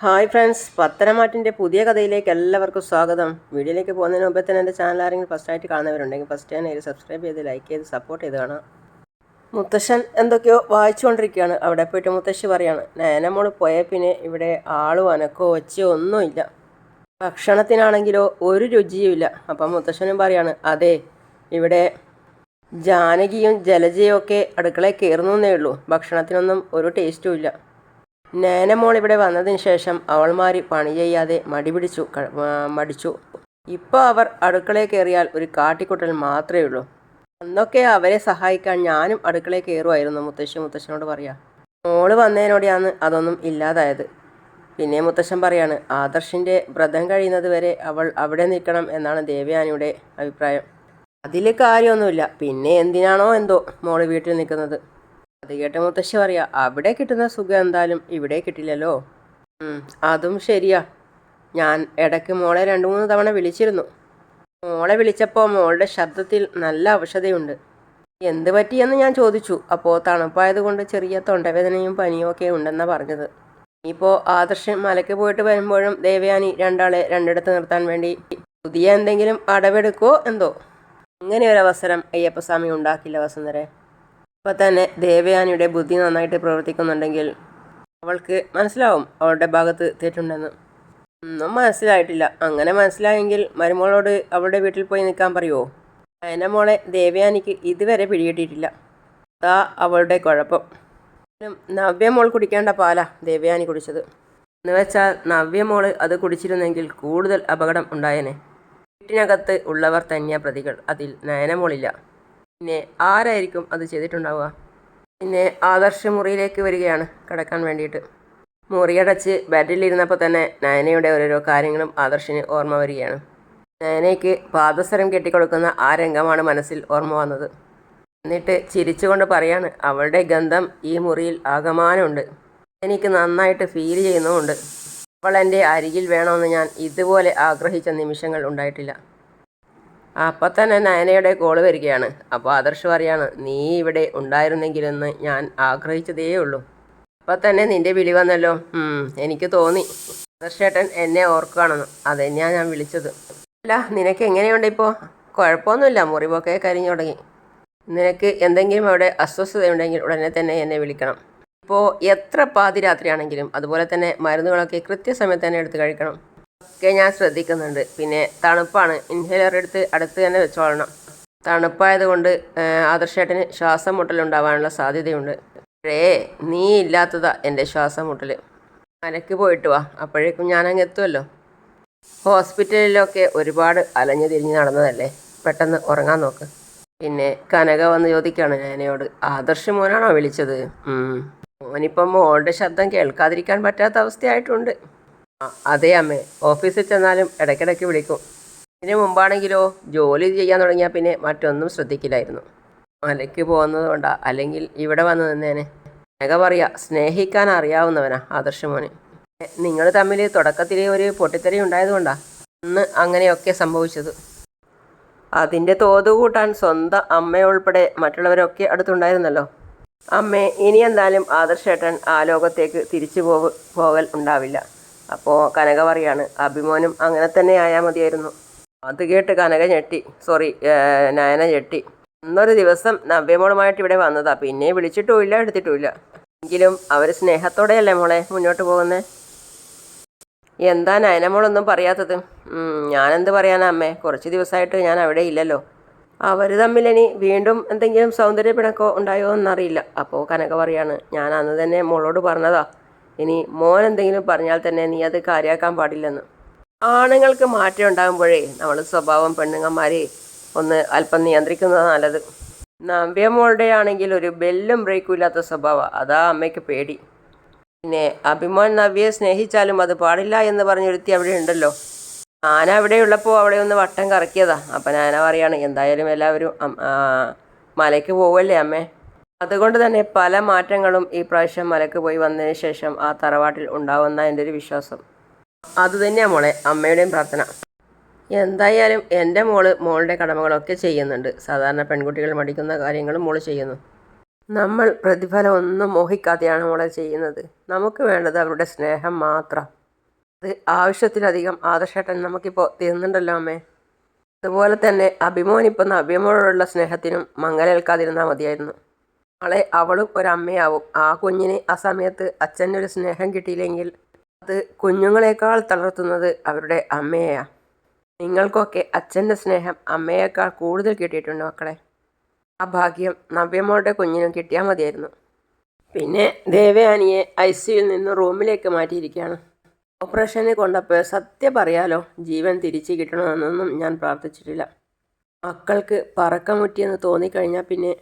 Hi friends പത്തനമാറ്റിന്റെ പുതിയ കഥയിലേക്ക് എല്ലാവർക്കും സ്വാഗതം. വീഡിയോയിലേക്ക് പോകുന്നതിന് മുമ്പേ തന്നെ എന്റെ ചാനൽ ആരെങ്കിലും ഫസ്റ്റ് ആയിട്ട് കാണുന്നവരുണ്ടെങ്കിൽ ഫസ്റ്റ് തന്നെ ഇത് സബ്സ്ക്രൈബ് ചെയ്ത് ലൈക്ക് ചെയ്ത് സപ്പോർട്ട് ചെയ്ത് കാണാം. മുത്തശ്ശൻ എന്തൊക്കെയോ വായിച്ചുകൊണ്ടിരിക്കുകയാണ്. അവിടെ പോയിട്ട് മുത്തശ്ശി പറയാണ് നയനമോൾ പോയ പിന്നെ ഇവിടെ ആളും അനക്കോ ഒച്ചയോ ഒന്നുമില്ല. ഭക്ഷണത്തിനാണെങ്കിലോ ഒരു രുചിയുമില്ല അപ്പം മുത്തശ്ശനും പറയാണ് അതെ ഇവിടെ ജാനകിയും ജലജയും ഒക്കെ അടുക്കളയിൽ കയറുന്നേ ഉള്ളൂ. ഭക്ഷണത്തിനൊന്നും ഒരു ടേസ്റ്റും ഇല്ല. നേനമോൾ ഇവിടെ വന്നതിന് ശേഷം അവൾമാരി പണി ചെയ്യാതെ മടി പിടിച്ചു മടിച്ചു. ഇപ്പോൾ അവർ അടുക്കളയിൽ കയറിയാൽ ഒരു കാട്ടിക്കുട്ടൽ മാത്രമേ ഉള്ളൂ. അന്നൊക്കെ അവരെ സഹായിക്കാൻ ഞാനും അടുക്കളയിൽ കയറുമായിരുന്നു മുത്തശ്ശി മുത്തശ്ശനോട് പറയാം. മോൾ വന്നതിനോടെയാണ് അതൊന്നും ഇല്ലാതായത്. പിന്നെ മുത്തശ്ശൻ പറയാണ് ആദർശിന്റെ വ്രതം കഴിയുന്നത് വരെ അവൾ അവിടെ നിൽക്കണം എന്നാണ് ദേവയാനിയുടെ അഭിപ്രായം. അതിൽ കാര്യമൊന്നുമില്ല. പിന്നെ എന്തിനാണോ എന്തോ മോൾ വീട്ടിൽ നിൽക്കുന്നത്. അത് കേട്ട മുത്തശ്ശി പറയാ അവിടെ കിട്ടുന്ന സുഖം എന്തായാലും ഇവിടെ കിട്ടില്ലല്ലോ. അതും ശരിയാ. ഞാൻ ഇടയ്ക്ക് മോളെ രണ്ട് മൂന്ന് തവണ വിളിച്ചിരുന്നു. മോളെ വിളിച്ചപ്പോൾ മോളുടെ ശബ്ദത്തിൽ നല്ല ഔഷധയുണ്ട് എന്ത് പറ്റിയെന്ന് ഞാൻ ചോദിച്ചു. അപ്പോൾ തണുപ്പായതുകൊണ്ട് ചെറിയ തൊണ്ടവേദനയും പനിയും ഒക്കെ ഉണ്ടെന്നാണ് പറഞ്ഞത്. ഇപ്പോൾ ആദർശം മലയ്ക്ക് പോയിട്ട് വരുമ്പോഴും ദേവയാനി രണ്ടാളെ രണ്ടിടത്ത് നിർത്താൻ വേണ്ടി പുതിയ എന്തെങ്കിലും അടവെടുക്കോ എന്തോ? ഇങ്ങനെ ഒരു അവസരം അയ്യപ്പസ്വാമി ഉണ്ടാക്കില്ല വസുന്ധരെ. ഇപ്പം തന്നെ ദേവയാനിയുടെ ബുദ്ധി നന്നായിട്ട് പ്രവർത്തിക്കുന്നുണ്ടെങ്കിൽ അവൾക്ക് മനസ്സിലാവും അവളുടെ ഭാഗത്ത് തെറ്റുണ്ടെന്ന്. ഒന്നും മനസ്സിലായിട്ടില്ല. അങ്ങനെ മനസ്സിലായെങ്കിൽ മരുമോളോട് അവളുടെ വീട്ടിൽ പോയി നിൽക്കാൻ പറയുമോ അതിന്റെ മോളെ ദേവയാനിക്ക് ഇതുവരെ പിടികിട്ടിയിട്ടില്ല. അതാ അവളുടെ കുഴപ്പം. നവ്യ മോൾ കുടിക്കേണ്ട പാലാ ദേവയാനി കുടിച്ചത്. എന്ന് വെച്ചാൽ നവ്യ മോൾ അത് കുടിച്ചിരുന്നെങ്കിൽ കൂടുതൽ അപകടം ഉണ്ടായേനെ. വീട്ടിനകത്ത് ഉള്ളവർ തന്നെയാണ് പ്രതികൾ. അതിൽ നയനമോളില്ല. പിന്നെ ആരായിരിക്കും അത് ചെയ്തിട്ടുണ്ടാവുക? പിന്നെ ആദർശ മുറിയിലേക്ക് വരികയാണ് കിടക്കാൻ വേണ്ടിയിട്ട്. മുറിയടച്ച് ബെഡിലിരുന്നപ്പോൾ തന്നെ നയനയുടെ ഓരോരോ കാര്യങ്ങളും ആദർശിന് ഓർമ്മ വരികയാണ്. നയനയ്ക്ക് പാദസരം കെട്ടിക്കൊടുക്കുന്ന ആ രംഗമാണ് മനസ്സിൽ ഓർമ്മ വന്നത്. എന്നിട്ട് ചിരിച്ചുകൊണ്ട് പറയാണ് അവളുടെ ഗന്ധം ഈ മുറിയിൽ ആകമാനമുണ്ട്. എനിക്ക് നന്നായിട്ട് ഫീൽ ചെയ്യുന്നുമുണ്ട്. അവൾ എന്റെ അരികിൽ വേണമെന്ന് ഞാൻ ഇതുപോലെ ആഗ്രഹിച്ച നിമിഷങ്ങൾ ഉണ്ടായിട്ടില്ല. അപ്പം തന്നെ നയനയുടെ കോൾ വരികയാണ്. അപ്പോൾ ആദർശ് പറയാണ് നീ ഇവിടെ ഉണ്ടായിരുന്നെങ്കിലെന്ന് ഞാൻ ആഗ്രഹിച്ചതേ ഉള്ളൂ. അപ്പം തന്നെ നിന്റെ വിളി വന്നല്ലോ. എനിക്ക് തോന്നി. ആദർശേട്ടൻ എന്നെ ഓർക്കുകയാണെന്ന്. അതെന്നെയാണ് ഞാൻ വിളിച്ചത്. അല്ല നിനക്ക് എങ്ങനെയുണ്ട് ഇപ്പോൾ കുഴപ്പമൊന്നുമില്ല. മുറിവൊക്കെ കരിഞ്ഞു തുടങ്ങി. നിനക്ക് എന്തെങ്കിലും അവിടെ അസ്വസ്ഥതയുണ്ടെങ്കിൽ ഉടനെ തന്നെ എന്നെ വിളിക്കണം. ഇപ്പോൾ എത്ര പാതിരാത്രിയാണെങ്കിലും അതുപോലെ തന്നെ മരുന്നുകളൊക്കെ കൃത്യസമയത്ത് തന്നെ എടുത്ത് കഴിക്കണം. ഒക്കെ ഞാൻ ശ്രദ്ധിക്കുന്നുണ്ട്. പിന്നെ തണുപ്പാണ്. ഇൻഹേലർ എടുത്ത് അടുത്ത് തന്നെ വെച്ചോളണം. തണുപ്പായതുകൊണ്ട് ആദർശേട്ടന് ശ്വാസം മുട്ടലുണ്ടാവാനുള്ള സാധ്യതയുണ്ട്. പക്ഷേ നീ ഇല്ലാത്തതാ എന്റെ ശ്വാസം മുട്ടൽ അനക്ക് പോയിട്ട് വാ. അപ്പോഴേക്കും ഞാനങ്ങ് എത്തുമല്ലോ ഹോസ്പിറ്റലിലൊക്കെ ഒരുപാട് അലഞ്ഞു തിരിഞ്ഞ് നടന്നതല്ലേ? പെട്ടെന്ന് ഉറങ്ങാൻ നോക്ക്. പിന്നെ കനക വന്ന് ചോദിക്കുകയാണ് ഞാനോട് ആദർശ് മോനാണോ വിളിച്ചത്? മോനിപ്പം മോളുടെ ശബ്ദം കേൾക്കാതിരിക്കാൻ പറ്റാത്ത അവസ്ഥയായിട്ടുണ്ട്. അതെ അമ്മേ. ഓഫീസിൽ ചെന്നാലും ഇടയ്ക്കിടയ്ക്ക് വിളിക്കും. ഇതിനു മുമ്പാണെങ്കിലോ ജോലി ചെയ്യാൻ തുടങ്ങിയാൽ പിന്നെ മറ്റൊന്നും ശ്രദ്ധിക്കില്ലായിരുന്നു. മലയ്ക്ക് പോകുന്നത് കൊണ്ടാ. അല്ലെങ്കിൽ ഇവിടെ വന്ന് നിന്നേനെ. മേഘ പറയാ സ്നേഹിക്കാൻ അറിയാവുന്നവനാ ആദർശമോനെ മോന്. നിങ്ങൾ തമ്മിൽ തുടക്കത്തിൽ ഒരു പൊട്ടിത്തെറി ഉണ്ടായതുകൊണ്ടാ അന്ന് അങ്ങനെയൊക്കെ സംഭവിച്ചത്. അതിന്റെ തോത് കൂട്ടാൻ സ്വന്തം അമ്മയുൾപ്പെടെ മറ്റുള്ളവരൊക്കെ അടുത്തുണ്ടായിരുന്നല്ലോ. അമ്മേ ഇനി എന്തായാലും ആദർശേട്ടൻ ആ ലോകത്തേക്ക് തിരിച്ചു പോകൽ ഉണ്ടാവില്ല. അപ്പോൾ കനക പറയാണ് അഭിമോനും അങ്ങനെ തന്നെ ആയാൽ മതിയായിരുന്നു. അത് കേട്ട് കനക ഞെട്ടി സോറി നയന ഞെട്ടി. അന്നൊരു ദിവസം നവ്യമോളുമായിട്ട് ഇവിടെ വന്നതാ പിന്നെ വിളിച്ചിട്ടുമില്ല എടുത്തിട്ടുമില്ല. എങ്കിലും അവർ സ്നേഹത്തോടെയല്ലേ മോളെ മുന്നോട്ട് പോകുന്നത് എന്താ നയനമോളൊന്നും പറയാത്തത്? ഞാനെന്ത് പറയാനാ അമ്മേ? കുറച്ച് ദിവസമായിട്ട് ഞാൻ അവിടെ ഇല്ലല്ലോ. അവർ തമ്മിലിനി വീണ്ടും എന്തെങ്കിലും സൗന്ദര്യ പിണക്കോ ഉണ്ടായോ എന്നറിയില്ല. അപ്പോൾ കനക പറയാണ് ഞാൻ അന്ന് തന്നെ മോളോട് പറഞ്ഞതാ. ഇനി മോൻ എന്തെങ്കിലും പറഞ്ഞാൽ തന്നെ നീ അത് കാര്യാക്കാൻ പാടില്ലെന്ന്. ആണുങ്ങൾക്ക് മാറ്റം ഉണ്ടാകുമ്പോഴേ നമ്മൾ സ്വഭാവം പെണ്ണുങ്ങന്മാരെ ഒന്ന് അല്പം നിയന്ത്രിക്കുന്നതാണ് നല്ലത്. നവ്യമോളുടെ ആണെങ്കിൽ ഒരു ബെല്ലും ബ്രേക്കും ഇല്ലാത്ത സ്വഭാവമാണ് അതാ അമ്മയ്ക്ക് പേടി. പിന്നെ അഭിമാൻ നവ്യയെ സ്നേഹിച്ചാലും അത് പാടില്ല എന്ന് പറഞ്ഞൊരുത്തി അവിടെ ഉണ്ടല്ലോ. ആന അവിടെ ഉള്ളപ്പോൾ അവിടെ ഒന്ന് വട്ടം കറക്കിയതാ. അപ്പം ഞാൻ പറയാണ് എന്തായാലും എല്ലാവരും മലയ്ക്ക് പോവല്ലേ അമ്മേ? അതുകൊണ്ട് തന്നെ പല മാറ്റങ്ങളും ഈ പ്രാവശ്യം മലക്ക് പോയി വന്നതിന് ശേഷം ആ തറവാട്ടിൽ ഉണ്ടാവുന്ന എന്റെ ഒരു വിശ്വാസം. അതുതന്നെയാണ് മോളെ അമ്മയുടെയും പ്രാർത്ഥന. എന്തായാലും എന്റെ മോൾ മോളുടെ കടമകളൊക്കെ ചെയ്യുന്നുണ്ട്. സാധാരണ പെൺകുട്ടികൾ മടിക്കുന്ന കാര്യങ്ങളും മോൾ ചെയ്യുന്നു. നമ്മൾ പ്രതിഫലം ഒന്നും മോഹിക്കാതെയാണ് മോളെ ചെയ്യുന്നത്. നമുക്ക് വേണ്ടത് അവരുടെ സ്നേഹം മാത്രം. അത് ആവശ്യത്തിലധികം ആദർശേട്ടൻ നമുക്കിപ്പോൾ തീർന്നുണ്ടല്ലോ അമ്മേ. അതുപോലെ തന്നെ അഭിമോനിപ്പം നവ്യമോടുള്ള സ്നേഹത്തിനും മങ്ങലേൽക്കാതിരുന്നാൽ മതിയായിരുന്നു. നാളെ അവളും ഒരമ്മയാവും. ആ കുഞ്ഞിന് ആ സമയത്ത് അച്ഛനൊരു സ്നേഹം കിട്ടിയില്ലെങ്കിൽ അത് കുഞ്ഞുങ്ങളെക്കാൾ തളർത്തുന്നത് അവരുടെ അമ്മയെയാണ് നിങ്ങൾക്കൊക്കെ അച്ഛന്റെ സ്നേഹം അമ്മയേക്കാൾ കൂടുതൽ കിട്ടിയിട്ടുണ്ട് മക്കളെ? ആ ഭാഗ്യം നവ്യമോളുടെ കുഞ്ഞിനും കിട്ടിയാൽ മതിയായിരുന്നു. പിന്നെ ദേവയാനിയെ ഐ സിയിൽ നിന്ന് റൂമിലേക്ക് മാറ്റിയിരിക്കുകയാണ്. ഓപ്പറേഷന് കൊണ്ടപ്പോൾ സത്യം പറയാലോ ജീവൻ തിരിച്ചു കിട്ടണമെന്നൊന്നും ഞാൻ പ്രാർത്ഥിച്ചിട്ടില്ല. മക്കൾക്ക് പറക്കമുറ്റിയെന്ന് തോന്നിക്കഴിഞ്ഞാൽ പിന്നെ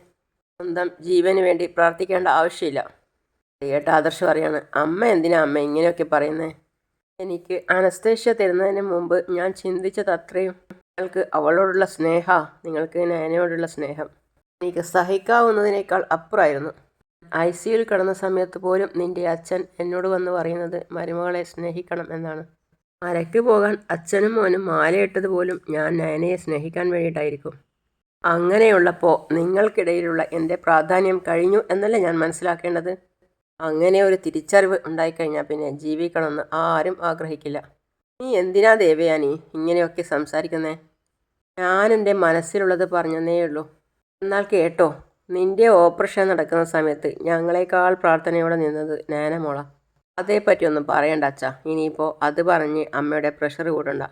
സ്വന്തം ജീവന് വേണ്ടി പ്രാർത്ഥിക്കേണ്ട ആവശ്യമില്ല. കേട്ട ആദർശം പറയാണ് അമ്മ എന്തിനാ അമ്മ ഇങ്ങനെയൊക്കെ പറയുന്നത് എനിക്ക് അനസ്തേഷ്യ തരുന്നതിന് മുമ്പ് ഞാൻ ചിന്തിച്ചത് അത്രയും. നിങ്ങൾക്ക് അവളോടുള്ള സ്നേഹ നിങ്ങൾക്ക് നയനയോടുള്ള സ്നേഹം. എനിക്ക് സഹിക്കാവുന്നതിനേക്കാൾ അപ്പുറമായിരുന്നു ഐ സിയിൽ കിടന്ന സമയത്ത് പോലും നിന്റെ അച്ഛൻ എന്നോട് വന്ന് പറയുന്നത് മരുമകളെ സ്നേഹിക്കണം എന്നാണ്. മരയ്ക്ക് പോകാൻ അച്ഛനും മോനും മാലയിട്ടത് പോലും ഞാൻ നയനയെ സ്നേഹിക്കാൻ വേണ്ടിയിട്ടായിരിക്കും. അങ്ങനെയുള്ളപ്പോൾ നിങ്ങൾക്കിടയിലുള്ള എന്റെ പ്രാധാന്യം കഴിഞ്ഞു എന്നല്ലേ ഞാൻ മനസ്സിലാക്കേണ്ടത്? അങ്ങനെ ഒരു തിരിച്ചറിവ് ഉണ്ടായിക്കഴിഞ്ഞാൽ പിന്നെ ജീവിക്കണമെന്ന് ആരും ആഗ്രഹിക്കില്ല. നീ എന്തിനാ ദേവയാനി ഇങ്ങനെയൊക്കെ സംസാരിക്കുന്നേ? ഞാൻ എന്റെ മനസ്സിലുള്ളത് പറഞ്ഞതേ ഉള്ളൂ എന്നാൽ കേട്ടോ നിന്റെ ഓപ്പറേഷൻ നടക്കുന്ന സമയത്ത് ഞങ്ങളെക്കാൾ പ്രാർത്ഥനയോടെ നിന്നത് നാനമോള. അതേപ്പറ്റി ഒന്നും പറയണ്ട അച്ഛ. ഇനിയിപ്പോൾ അത് പറഞ്ഞ് അമ്മയുടെ പ്രഷർ കൂടണ്ട.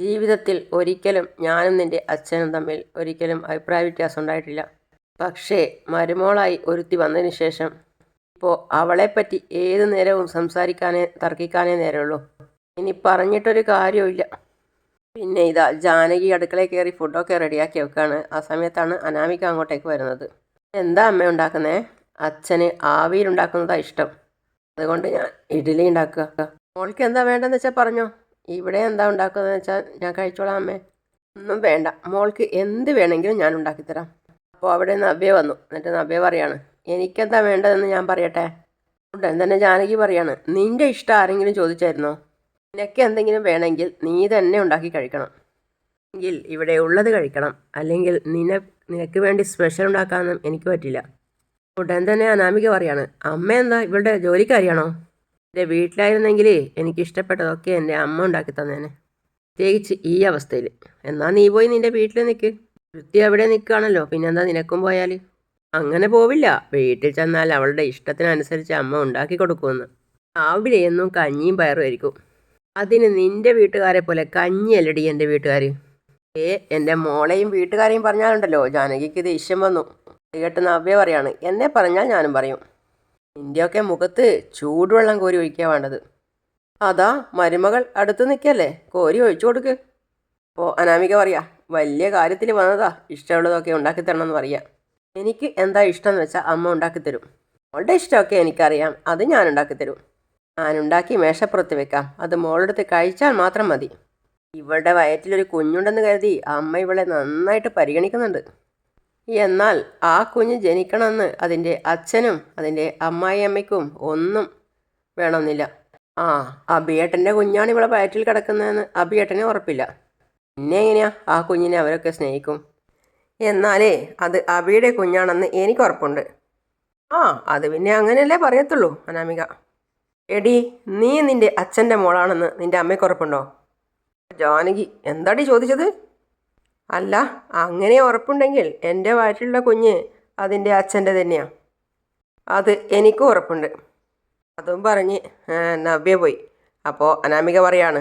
ജീവിതത്തിൽ ഒരിക്കലും ഞാനും നിന്റെ അച്ഛനും തമ്മിൽ ഒരിക്കലും അഭിപ്രായ വ്യത്യാസം ഉണ്ടായിട്ടില്ല. പക്ഷേ മരുമോളായി ഒരുത്തി വന്നതിന് ശേഷം ഇപ്പോൾ അവളെപ്പറ്റി ഏത് നേരവും സംസാരിക്കാനേ തർക്കിക്കാനേ നേരമുള്ളൂ. ഇനി പറഞ്ഞിട്ടൊരു കാര്യമില്ല പിന്നെ ഇതാ ജാനകി അടുക്കളയിൽ കയറി ഫുഡൊക്കെ റെഡിയാക്കി വെക്കാണ്. ആ സമയത്താണ് അനാമിക അങ്ങോട്ടേക്ക് വരുന്നത്. എന്താ അമ്മ ഉണ്ടാക്കുന്നേ? അച്ഛന് ആവിയിലുണ്ടാക്കുന്നതാണ് ഇഷ്ടം. അതുകൊണ്ട് ഞാൻ ഇഡ്ഡലി ഉണ്ടാക്കുക. മോൾക്ക് എന്താ വേണ്ടതെന്ന് വെച്ചാൽ പറഞ്ഞോ. ഇവിടെ എന്താ ഉണ്ടാക്കുന്നതെന്ന് വെച്ചാൽ ഞാൻ കഴിച്ചോളാം അമ്മേ. ഒന്നും വേണ്ട. മോൾക്ക് എന്ത് വേണമെങ്കിലും ഞാൻ ഉണ്ടാക്കിത്തരാം അപ്പോൾ അവിടെ നവ്യ വന്നു. എന്നിട്ട് നവ്യ പറയാണ് എനിക്കെന്താ വേണ്ടതെന്ന് ഞാൻ പറയട്ടെ? ഉടൻ തന്നെ ജാനകി പറയാണ് നിന്റെ ഇഷ്ടം ആരെങ്കിലും ചോദിച്ചായിരുന്നോ? നിനക്ക് എന്തെങ്കിലും വേണമെങ്കിൽ നീ തന്നെ ഉണ്ടാക്കി കഴിക്കണം. എങ്കിൽ ഇവിടെ ഉള്ളത് കഴിക്കണം. അല്ലെങ്കിൽ നിന നിനക്ക് വേണ്ടി സ്പെഷ്യൽ ഉണ്ടാക്കാനൊന്നും എനിക്ക് പറ്റില്ല. ഉടൻ തന്നെ അനാമിക പറയാണ് അമ്മ എന്താ ഇവളുടെ ജോലിക്കാരിയാണോ? എന്റെ വീട്ടിലായിരുന്നെങ്കിൽ എനിക്ക് ഇഷ്ടപ്പെട്ടതൊക്കെ എന്റെ അമ്മ ഉണ്ടാക്കി തന്നേനെ. പ്രത്യേകിച്ച് ഈ അവസ്ഥയിൽ എന്നാൽ നീ പോയി നിന്റെ വീട്ടിൽ നിൽക്ക് വൃത്തി അവിടെ നിൽക്കുകയാണല്ലോ പിന്നെന്താ നിനക്കും പോയാൽ അങ്ങനെ പോവില്ല. വീട്ടിൽ ചെന്നാൽ അവളുടെ ഇഷ്ടത്തിനനുസരിച്ച് അമ്മ ഉണ്ടാക്കി കൊടുക്കുമെന്ന്. രാവിലെ എന്നും കഞ്ഞിയും പയറും ആയിരിക്കും. അതിന് നിന്റെ വീട്ടുകാരെ പോലെ കഞ്ഞിയല്ലടി എന്റെ വീട്ടുകാർ ഏ എന്റെ മോളെയും വീട്ടുകാരെയും പറഞ്ഞാലുണ്ടല്ലോ ജാനകിക്ക് ദേഷ്യം വന്നു. കേട്ട് നവ്യ പറയാണ് എന്നെ പറഞ്ഞാൽ ഞാനും പറയും. നിന്റെയൊക്കെ മുഖത്ത് ചൂടുവെള്ളം കോരി ഒഴിക്കുക വേണ്ടത്. അതാ മരുമകൾ അടുത്ത് നിൽക്കല്ലേ കോരി ഒഴിച്ചു കൊടുക്ക്. അപ്പോൾ അനാമിക പറയാ വലിയ കാര്യത്തിൽ വന്നതാ ഇഷ്ടമുള്ളതൊക്കെ ഉണ്ടാക്കി തരണമെന്ന് പറയാം. എനിക്ക് എന്താ ഇഷ്ടം എന്ന് വെച്ചാൽ അമ്മ ഉണ്ടാക്കിത്തരും മോളുടെ ഇഷ്ടമൊക്കെ എനിക്കറിയാം അത് ഞാൻ ഉണ്ടാക്കിത്തരും ഞാൻ ഉണ്ടാക്കി മേശപ്പുറത്ത് വെക്കാം അത് മോളെടുത്ത് കഴിച്ചാൽ മാത്രം മതി. ഇവളുടെ വയറ്റിലൊരു കുഞ്ഞുണ്ടെന്ന് കരുതി അമ്മ ഇവളെ നന്നായിട്ട് പരിഗണിക്കുന്നുണ്ട്. എന്നാൽ ആ കുഞ്ഞ് ജനിക്കണമെന്ന് അതിന്റെ അച്ഛനും അതിന്റെ അമ്മായിയമ്മയ്ക്കും ഒന്നും വേണമെന്നില്ല. ആ അബിയേട്ടന്റെ കുഞ്ഞാണ് ഇവിടെ വയറ്റിൽ കിടക്കുന്നതെന്ന് അബിയേട്ടനെ ഉറപ്പില്ല. പിന്നെ എങ്ങനെയാ ആ കുഞ്ഞിനെ അവരൊക്കെ സ്നേഹിക്കും? എന്നാലേ അത് അബിയുടെ കുഞ്ഞാണെന്ന് എനിക്ക് ഉറപ്പുണ്ട്. ആ അത് പിന്നെ അങ്ങനെയല്ലേ പറയത്തുള്ളൂ അനാമിക. എടി നീ നിന്റെ അച്ഛന്റെ മോളാണെന്ന് നിന്റെ അമ്മയ്ക്ക് ഉറപ്പുണ്ടോ? ജാനകി എന്താടി ചോദിച്ചത്? അല്ല അങ്ങനെ ഉറപ്പുണ്ടെങ്കിൽ എന്റെ വയറ്റിലുള്ള കുഞ്ഞ് അതിന്റെ അച്ഛന്റെ തന്നെയാണ് അത് എനിക്കും ഉറപ്പുണ്ട്. അതും പറഞ്ഞ് നവ്യ പോയി. അപ്പോൾ അനാമിക പറയാണ്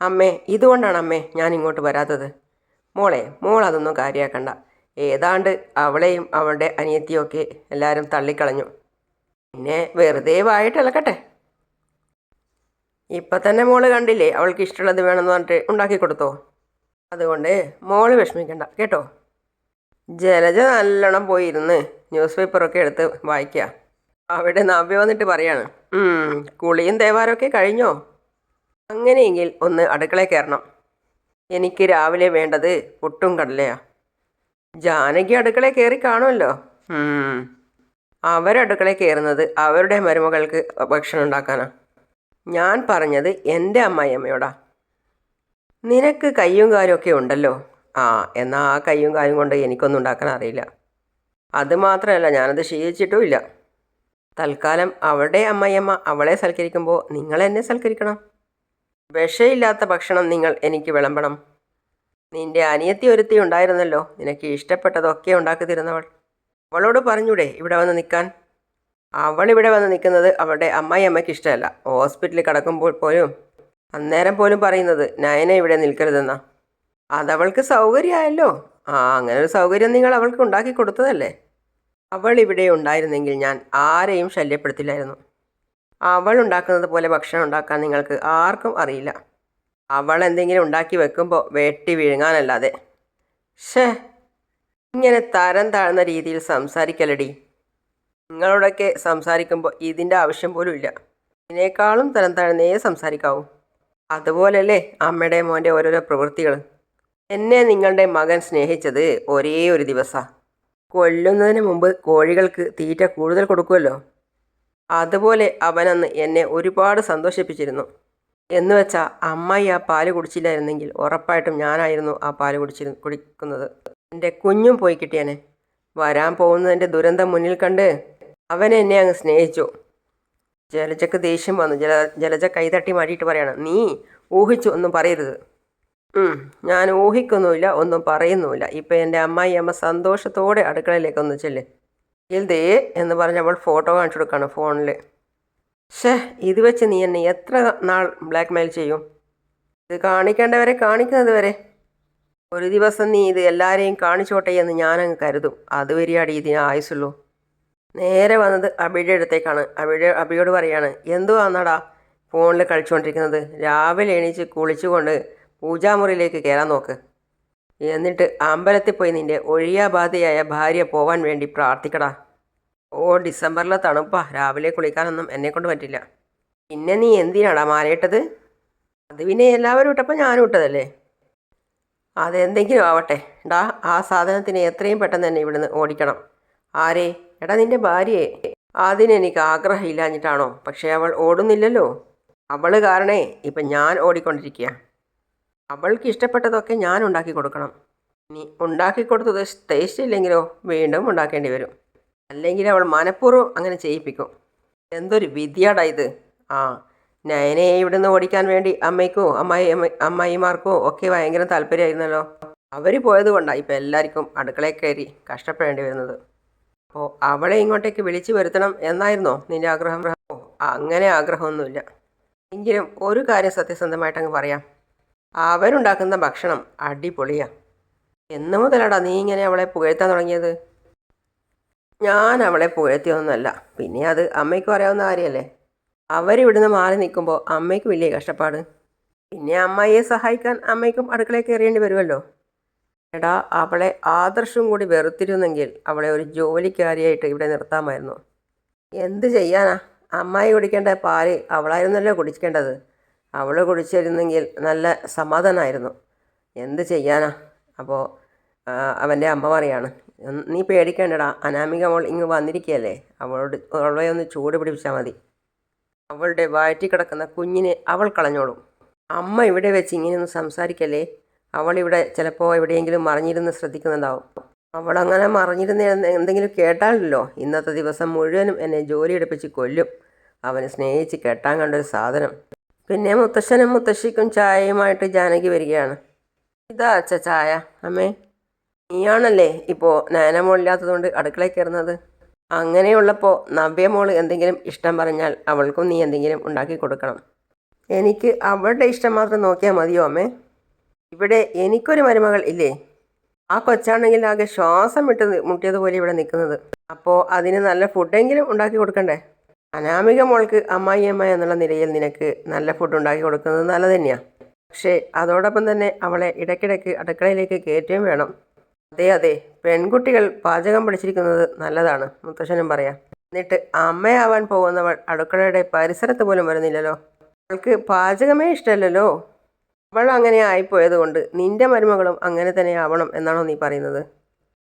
അമ്മേ ഇതുകൊണ്ടാണ് അമ്മേ ഞാൻ ഇങ്ങോട്ട് വരാത്തത്. മോളെ മോൾ അതൊന്നും കാര്യമാക്കണ്ട ഏതാണ്ട് അവളെയും അവളുടെ അനിയത്തിയൊക്കെ എല്ലാവരും തള്ളിക്കളഞ്ഞു. പിന്നെ വെറുതെ വായിട്ടിളക്കട്ടെ ഇപ്പം തന്നെ മോൾ കണ്ടില്ലേ അവൾക്ക് ഇഷ്ടമുള്ളത് വേണമെന്ന് പറഞ്ഞിട്ട് ഉണ്ടാക്കി കൊടുത്തോ? അതുകൊണ്ട് മോൾ വിഷമിക്കണ്ട കേട്ടോ? ജലജ നല്ലോണം പോയിരുന്ന് ന്യൂസ് പേപ്പറൊക്കെ എടുത്ത് വായിക്കുക അവിടെ നവ്യ വന്നിട്ട് പറയാണ് കുളിയും തേവാരമൊക്കെ കഴിഞ്ഞോ? അങ്ങനെയെങ്കിൽ ഒന്ന് അടുക്കളയിൽ കയറണം. എനിക്ക് രാവിലെ വേണ്ടത് പുട്ടും കടലയാ. ജാനകി അടുക്കളയിൽ കയറി കാണുമല്ലോ. അവരടുക്കളയിൽ കയറുന്നത് അവരുടെ മരുമകൾക്ക് ഭക്ഷണം ഉണ്ടാക്കാനാണ് ഞാൻ പറഞ്ഞത് എന്റെ അമ്മായിയമ്മയോടാ. നിനക്ക് കയ്യും കാലും ഒക്കെ ഉണ്ടല്ലോ? ആ എന്നാൽ ആ കയ്യും കാലും കൊണ്ട് എനിക്കൊന്നും ഉണ്ടാക്കാൻ അറിയില്ല. അത് മാത്രമല്ല ഞാനത് ശീലിച്ചിട്ടുമില്ല തൽക്കാലം അവളുടെ അമ്മയമ്മ അവളെ സൽക്കരിക്കുമ്പോൾ നിങ്ങൾ എന്നെ സൽക്കരിക്കണം. വിഷയില്ലാത്ത ഭക്ഷണം നിങ്ങൾ എനിക്ക് വിളമ്പണം. നിന്റെ അനിയത്തി ഒരുത്തി ഉണ്ടായിരുന്നല്ലോ. നിനക്ക് ഇഷ്ടപ്പെട്ടതൊക്കെ ഉണ്ടാക്കി തരുന്നവൾ. അവളോട് പറഞ്ഞൂടെ ഇവിടെ വന്ന് നിൽക്കാൻ. അവൾ ഇവിടെ വന്ന് നിൽക്കുന്നത് അവളുടെ അമ്മായി അമ്മയ്ക്ക് ഇഷ്ടമല്ല. ഹോസ്പിറ്റലിൽ കിടക്കുമ്പോൾ പോലും അന്നേരം പോലും പറയുന്നത് നയന ഇവിടെ നിൽക്കരുതെന്നാ. അതവൾക്ക് സൗകര്യമായല്ലോ. ആ അങ്ങനെ ഒരു സൗകര്യം നിങ്ങൾ അവൾക്ക് ഉണ്ടാക്കി കൊടുത്തതല്ലേ? അവൾ ഇവിടെ ഉണ്ടായിരുന്നെങ്കിൽ ഞാൻ ആരെയും ശല്യപ്പെടുത്തില്ലായിരുന്നു. അവൾ ഉണ്ടാക്കുന്നത് പോലെ ഭക്ഷണം ഉണ്ടാക്കാൻ നിങ്ങൾക്ക് ആർക്കും അറിയില്ല. അവൾ എന്തെങ്കിലും ഉണ്ടാക്കി വെക്കുമ്പോൾ വെട്ടി വിഴുങ്ങാനല്ലാതെ. ഷേ ഇങ്ങനെ തരം താഴ്ന്ന രീതിയിൽ സംസാരിക്കലടി. നിങ്ങളോടൊക്കെ സംസാരിക്കുമ്പോൾ ഇതിന്റെ ആവശ്യം പോലും ഇല്ല. ഇതിനേക്കാളും തരം താഴ്ന്നേ സംസാരിക്കാവൂ. അതുപോലല്ലേ അമ്മയുടെ മോന്റെ ഓരോരോ പ്രവൃത്തികൾ എന്നെ നിങ്ങളുടെ മകൻ സ്നേഹിച്ചത് ഒരേ ഒരു ദിവസമാണ് കൊല്ലുന്നതിന് മുമ്പ് കോഴികൾക്ക് തീറ്റ കൂടുതൽ കൊടുക്കുമല്ലോ അതുപോലെ അവനന്ന് എന്നെ ഒരുപാട് സന്തോഷിപ്പിച്ചിരുന്നു. എന്ന് വെച്ചാൽ അമ്മായി ആ പാൽ കുടിച്ചില്ലായിരുന്നെങ്കിൽ ഉറപ്പായിട്ടും ഞാനായിരുന്നു ആ പാൽ കുടിച്ചിരു കുടിക്കുന്നത്. എന്റെ കുഞ്ഞും പോയി കിട്ടിയനെ. വരാൻ പോകുന്നതിന്റെ ദുരന്തം മുന്നിൽ കണ്ട് അവൻ എന്നെ അങ്ങ് സ്നേഹിച്ചു. ജലജക്ക് ദേഷ്യം വന്നു. ജല ജലജ കൈതട്ടി മാറ്റിയിട്ട് പറയണം നീ ഊഹിച്ചു ഒന്നും പറയരുത്. ഞാൻ ഊഹിക്കൊന്നുമില്ല ഒന്നും പറയുന്നുമില്ല. ഇപ്പം എന്റെ അമ്മായി അമ്മ സന്തോഷത്തോടെ അടുക്കളയിലേക്ക് ഒന്ന് ചെല്ലേ. ഇൽദേ എന്ന് പറഞ്ഞ് അവൾ ഫോട്ടോ കാണിച്ചു കൊടുക്കുകയാണ് ഫോണിൽ ഷേ ഇത് വെച്ച് നീ എന്നെ എത്ര നാൾ ബ്ലാക്ക് മെയിൽ ചെയ്യും? ഇത് കാണിക്കേണ്ടവരെ കാണിക്കുന്നത് വരെ. ഒരു ദിവസം നീ ഇത് എല്ലാവരെയും കാണിച്ചോട്ടെ എന്ന് ഞാനങ്ങ് കരുതും. അതുവരെയാണ് ഇതിന് ആയുസുള്ളൂ നേരെ വന്നത് അബിയുടെ അടുത്തേക്കാണ്. അബിയുടെ അബിയോട് പറയാണ് എന്തുവാന്നാടാ ഫോണിൽ കളിച്ചുകൊണ്ടിരിക്കുന്നത്? രാവിലെ എണീച്ച് കുളിച്ചുകൊണ്ട് പൂജാമുറിയിലേക്ക് കയറാൻ നോക്ക്. എന്നിട്ട് അമ്പലത്തിൽ പോയി നിന്റെ ഒഴിയാബാധയായ ഭാര്യ പോവാൻ വേണ്ടി പ്രാർത്ഥിക്കടാ. ഓ ഡിസംബറിലെ തണുപ്പാ. രാവിലെ കുളിക്കാനൊന്നും എന്നെക്കൊണ്ട് പറ്റില്ല. പിന്നെ നീ എന്തിനാടാ മാലയിട്ടത്? അത് പിന്നെ എല്ലാവരും ഇട്ടപ്പോൾ ഞാനും ഇട്ടതല്ലേ? അതെന്തെങ്കിലും ആവട്ടെ. ഡാ ആ സാധനത്തിന് എത്രയും പെട്ടെന്ന് തന്നെ ഇവിടുന്ന് ഓടിക്കണം. ആരേ? എടാ നിന്റെ ഭാര്യയെ. അതിനെനിക്ക് ആഗ്രഹമില്ലാഞ്ഞിട്ടാണോ? പക്ഷേ അവൾ ഓടുന്നില്ലല്ലോ. അവൾ കാരണേ ഇപ്പം ഞാൻ ഓടിക്കൊണ്ടിരിക്കുക. അവൾക്ക് ഇഷ്ടപ്പെട്ടതൊക്കെ ഞാൻ ഉണ്ടാക്കി കൊടുക്കണം. ഇനി ഉണ്ടാക്കി കൊടുത്തത് ടേസ്റ്റ് ഇല്ലെങ്കിലോ വീണ്ടും ഉണ്ടാക്കേണ്ടി വരും. അല്ലെങ്കിൽ അവൾ മനഃപൂർവം അങ്ങനെ ചെയ്യിപ്പിക്കും. എന്തൊരു വിധിയാടാ ഇത്. ആ നയനയെ ഇവിടുന്ന് ഓടിക്കാൻ വേണ്ടി അമ്മയ്ക്കോ അമ്മായി അമ്മ- അമ്മായിമാർക്കോ ഒക്കെ ഭയങ്കര താല്പര്യമായിരുന്നല്ലോ. അവർ പോയത് കൊണ്ടാണ് ഇപ്പം എല്ലാവർക്കും അടുക്കളയിൽ കയറി കഷ്ടപ്പെടേണ്ടി വരുന്നത്. അപ്പോൾ അവളെ ഇങ്ങോട്ടേക്ക് വിളിച്ചു വരുത്തണം എന്നായിരുന്നോ നിന്റെ ആഗ്രഹം? ഓ അങ്ങനെ ആഗ്രഹമൊന്നുമില്ല. എങ്കിലും ഒരു കാര്യം സത്യസന്ധമായിട്ട് അങ്ങ് പറയാം. അവരുണ്ടാക്കുന്ന ഭക്ഷണം അടിപൊളിയാ. എന്ന് മുതലാടാ നീ ഇങ്ങനെ അവളെ പുകഴ്ത്താൻ തുടങ്ങിയത്? ഞാൻ അവളെ പുകഴ്ത്തിയൊന്നുമല്ല. പിന്നെ അത് അമ്മയ്ക്കും അറിയാവുന്ന കാര്യമല്ലേ? അവരിവിടുന്ന് മാറി നിൽക്കുമ്പോൾ അമ്മയ്ക്ക് വലിയ കഷ്ടപ്പാട്. പിന്നെ അമ്മയെ സഹായിക്കാൻ അമ്മയ്ക്കും അടുക്കളയിൽ കയറേണ്ടി വരുമല്ലോ. എടാ അവളെ ആദർശം കൂടി വെറുത്തിരുന്നെങ്കിൽ അവളെ ഒരു ജോലിക്കാരിയായിട്ട് ഇവിടെ നിർത്താമായിരുന്നു. എന്ത് ചെയ്യാനാ? അമ്മായി കുടിക്കേണ്ട പാൽ അവളായിരുന്നല്ലോ കുടിക്കേണ്ടത് അവൾ കുടിച്ചിരുന്നെങ്കിൽ നല്ല സമാധാനമായിരുന്നു എന്ത് ചെയ്യാനാ? അപ്പോൾ അവന്റെ അമ്മ പറയാണ് നീ പേടിക്കേണ്ടടാ അനാമിക അവൾ ഇങ്ങ് വന്നിരിക്കുകയല്ലേ അവളോട് അവളെ ഒന്ന് ചൂട് പിടിപ്പിച്ചാൽ മതി. അവളുടെ വയറ്റിൽ കിടക്കുന്ന കുഞ്ഞിനെ അവൾ കളഞ്ഞോളും. അമ്മ ഇവിടെ വെച്ച് ഇങ്ങനെയൊന്നും സംസാരിക്കല്ലേ? അവളിവിടെ ചിലപ്പോൾ എവിടെയെങ്കിലും മറിഞ്ഞിരുന്ന് ശ്രദ്ധിക്കുന്നുണ്ടാവും. അവളങ്ങനെ മറിഞ്ഞിരുന്ന് എന്ത് എന്തെങ്കിലും കേട്ടാലല്ലോ. ഇന്നത്തെ ദിവസം മുഴുവനും എന്നെ ജോലി എടുപ്പിച്ച് കൊല്ലും. അവനെ സ്നേഹിച്ച് കെട്ടാൻ കണ്ടൊരു സാധനം. പിന്നെ മുത്തശ്ശനും മുത്തശ്ശിക്കും ചായയുമായിട്ട് ജാനകി വരികയാണ്. ഇതാ അച്ഛ ചായ. അമ്മേ നീയാണല്ലേ ഇപ്പോൾ നയനമോളില്ലാത്തതുകൊണ്ട് അടുക്കളയിൽ കയറുന്നത്? അങ്ങനെയുള്ളപ്പോൾ നവ്യമോൾ എന്തെങ്കിലും ഇഷ്ടം പറഞ്ഞാൽ അവൾക്കും നീ എന്തെങ്കിലും ഉണ്ടാക്കി കൊടുക്കണം. എനിക്ക് അവളുടെ ഇഷ്ടം മാത്രം നോക്കിയാൽ മതിയോ അമ്മേ? ഇവിടെ എനിക്കൊരു മരുമകൾ ഇല്ലേ? ആ കൊച്ചാണെങ്കിൽ ആകെ ശ്വാസം വിട്ട് മുട്ടിയതുപോലെ ഇവിടെ നിൽക്കുന്നത്. അപ്പോൾ അതിന് നല്ല ഫുഡെങ്കിലും ഉണ്ടാക്കി കൊടുക്കണ്ടേ? അനാമിക മോൾക്ക് അമ്മായിയമ്മ എന്നുള്ള നിലയിൽ നിനക്ക് നല്ല ഫുഡ് ഉണ്ടാക്കി കൊടുക്കുന്നത് നല്ലത് തന്നെയാണ് പക്ഷേ അതോടൊപ്പം തന്നെ അവളെ ഇടയ്ക്കിടയ്ക്ക് അടുക്കളയിലേക്ക് കയറ്റുകയും വേണം. അതെ അതെ. പെൺകുട്ടികൾ പാചകം പഠിച്ചിരിക്കുന്നത് നല്ലതാണ് മുത്തശ്ശനും പറയാം. എന്നിട്ട് അമ്മയാവാൻ പോകുന്നവൾ അടുക്കളയുടെ പരിസരത്ത് പോലും വരുന്നില്ലല്ലോ. അവൾക്ക് പാചകമേ ഇഷ്ടമല്ലല്ലോ. അവൾ അങ്ങനെ ആയിപ്പോയത് കൊണ്ട് നിന്റെ മരുമകളും അങ്ങനെ തന്നെ ആവണം എന്നാണോ നീ പറയുന്നത്?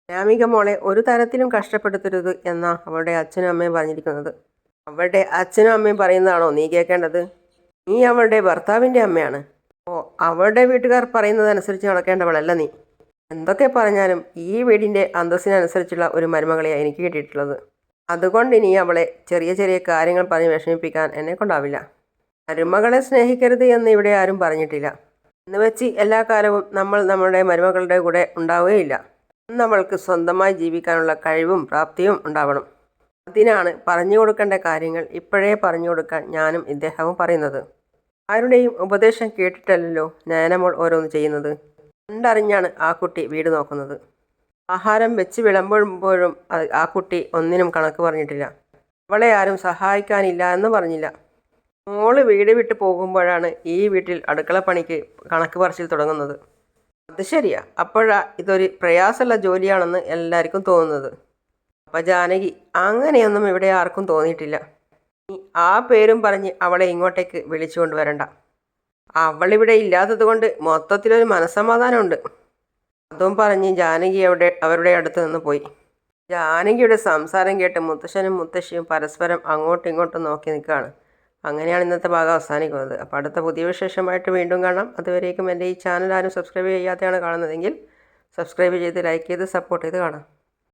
രാമിക മോളെ ഒരു തരത്തിലും കഷ്ടപ്പെടുത്തരുത് എന്നാ അവളുടെ അച്ഛനും അമ്മയും പറഞ്ഞിരിക്കുന്നത്. അവളുടെ അച്ഛനും അമ്മയും പറയുന്നതാണോ നീ കേൾക്കേണ്ടത് നീ അവളുടെ ഭർത്താവിന്റെ അമ്മയാണ്. ഓ അവളുടെ വീട്ടുകാർ പറയുന്നതനുസരിച്ച് നടക്കേണ്ടവളല്ല നീ. എന്തൊക്കെ പറഞ്ഞാലും ഈ വീടിന്റെ അന്തസ്സിനനുസരിച്ചുള്ള ഒരു മരുമകളെയാണ് എനിക്ക് കിട്ടിയിട്ടുള്ളത്. അതുകൊണ്ട് ഇനി അവളെ ചെറിയ ചെറിയ കാര്യങ്ങൾ പറഞ്ഞ് വിഷമിപ്പിക്കാൻ എന്നെ കൊണ്ടാവില്ല. മരുമകളെ സ്നേഹിക്കരുത് എന്ന് ഇവിടെ ആരും പറഞ്ഞിട്ടില്ല. എന്ന് വെച്ച് എല്ലാ കാലവും നമ്മൾ നമ്മുടെ മരുമകളുടെ കൂടെ ഉണ്ടാവുകയില്ല. നമ്മൾക്ക് സ്വന്തമായി ജീവിക്കാനുള്ള കഴിവും പ്രാപ്തിയും ഉണ്ടാവണം. അതിനാണ് പറഞ്ഞു കൊടുക്കേണ്ട കാര്യങ്ങൾ ഇപ്പോഴേ പറഞ്ഞു കൊടുക്കാൻ ഞാനും ഇദ്ദേഹവും പറയുന്നത്. ആരുടെയും ഉപദേശം കേട്ടിട്ടല്ലല്ലോ നയനമോൾ ഓരോന്ന് ചെയ്യുന്നത്. കണ്ടറിഞ്ഞാണ് ആ കുട്ടി വീട് നോക്കുന്നത്. ആഹാരം വെച്ച് വിളമ്പുമ്പോഴും ആ കുട്ടി ഒന്നിനും കണക്ക് പറഞ്ഞിട്ടില്ല. അവളെ ആരും സഹായിക്കാനില്ല എന്ന് പറഞ്ഞില്ല. മോൾ വീട് വിട്ട് പോകുമ്പോഴാണ് ഈ വീട്ടിൽ അടുക്കള പണിക്ക് കണക്ക് പറച്ചിൽ തുടങ്ങുന്നത്. അത് ശരിയാ. അപ്പോഴാ ഇതൊരു പ്രയാസമുള്ള ജോലിയാണെന്ന് എല്ലാവർക്കും തോന്നുന്നത്. അപ്പം ജാനകി അങ്ങനെയൊന്നും ഇവിടെ ആർക്കും തോന്നിയിട്ടില്ല. ആ പേരും പറഞ്ഞ് അവളെ ഇങ്ങോട്ടേക്ക് വിളിച്ചുകൊണ്ട് വരണ്ട അവളിവിടെ ഇല്ലാത്തത് കൊണ്ട് മൊത്തത്തിലൊരു മനസ്സമാധാനമുണ്ട്. അതും പറഞ്ഞ് ജാനകി അവിടെ അവരുടെ അടുത്ത് നിന്ന് പോയി. ജാനകിയുടെ സംസാരം കേട്ട് മുത്തശ്ശനും മുത്തശ്ശിയും പരസ്പരം അങ്ങോട്ടും ഇങ്ങോട്ടും നോക്കി നിൽക്കുകയാണ്. അങ്ങനെയാണ് ഇന്നത്തെ ഭാഗം അവസാനിക്കുന്നത്. അപ്പോൾ അടുത്ത പുതിയ വിശേഷമായിട്ട് വീണ്ടും കാണാം. അതുവരേക്കും എന്റെ ഈ ചാനൽ ആരും സബ്സ്ക്രൈബ് ചെയ്യാതെയാണ് കാണുന്നതെങ്കിൽ സബ്സ്ക്രൈബ് ചെയ്ത് ലൈക്ക് ചെയ്ത് സപ്പോർട്ട് ചെയ്ത് കാണാം.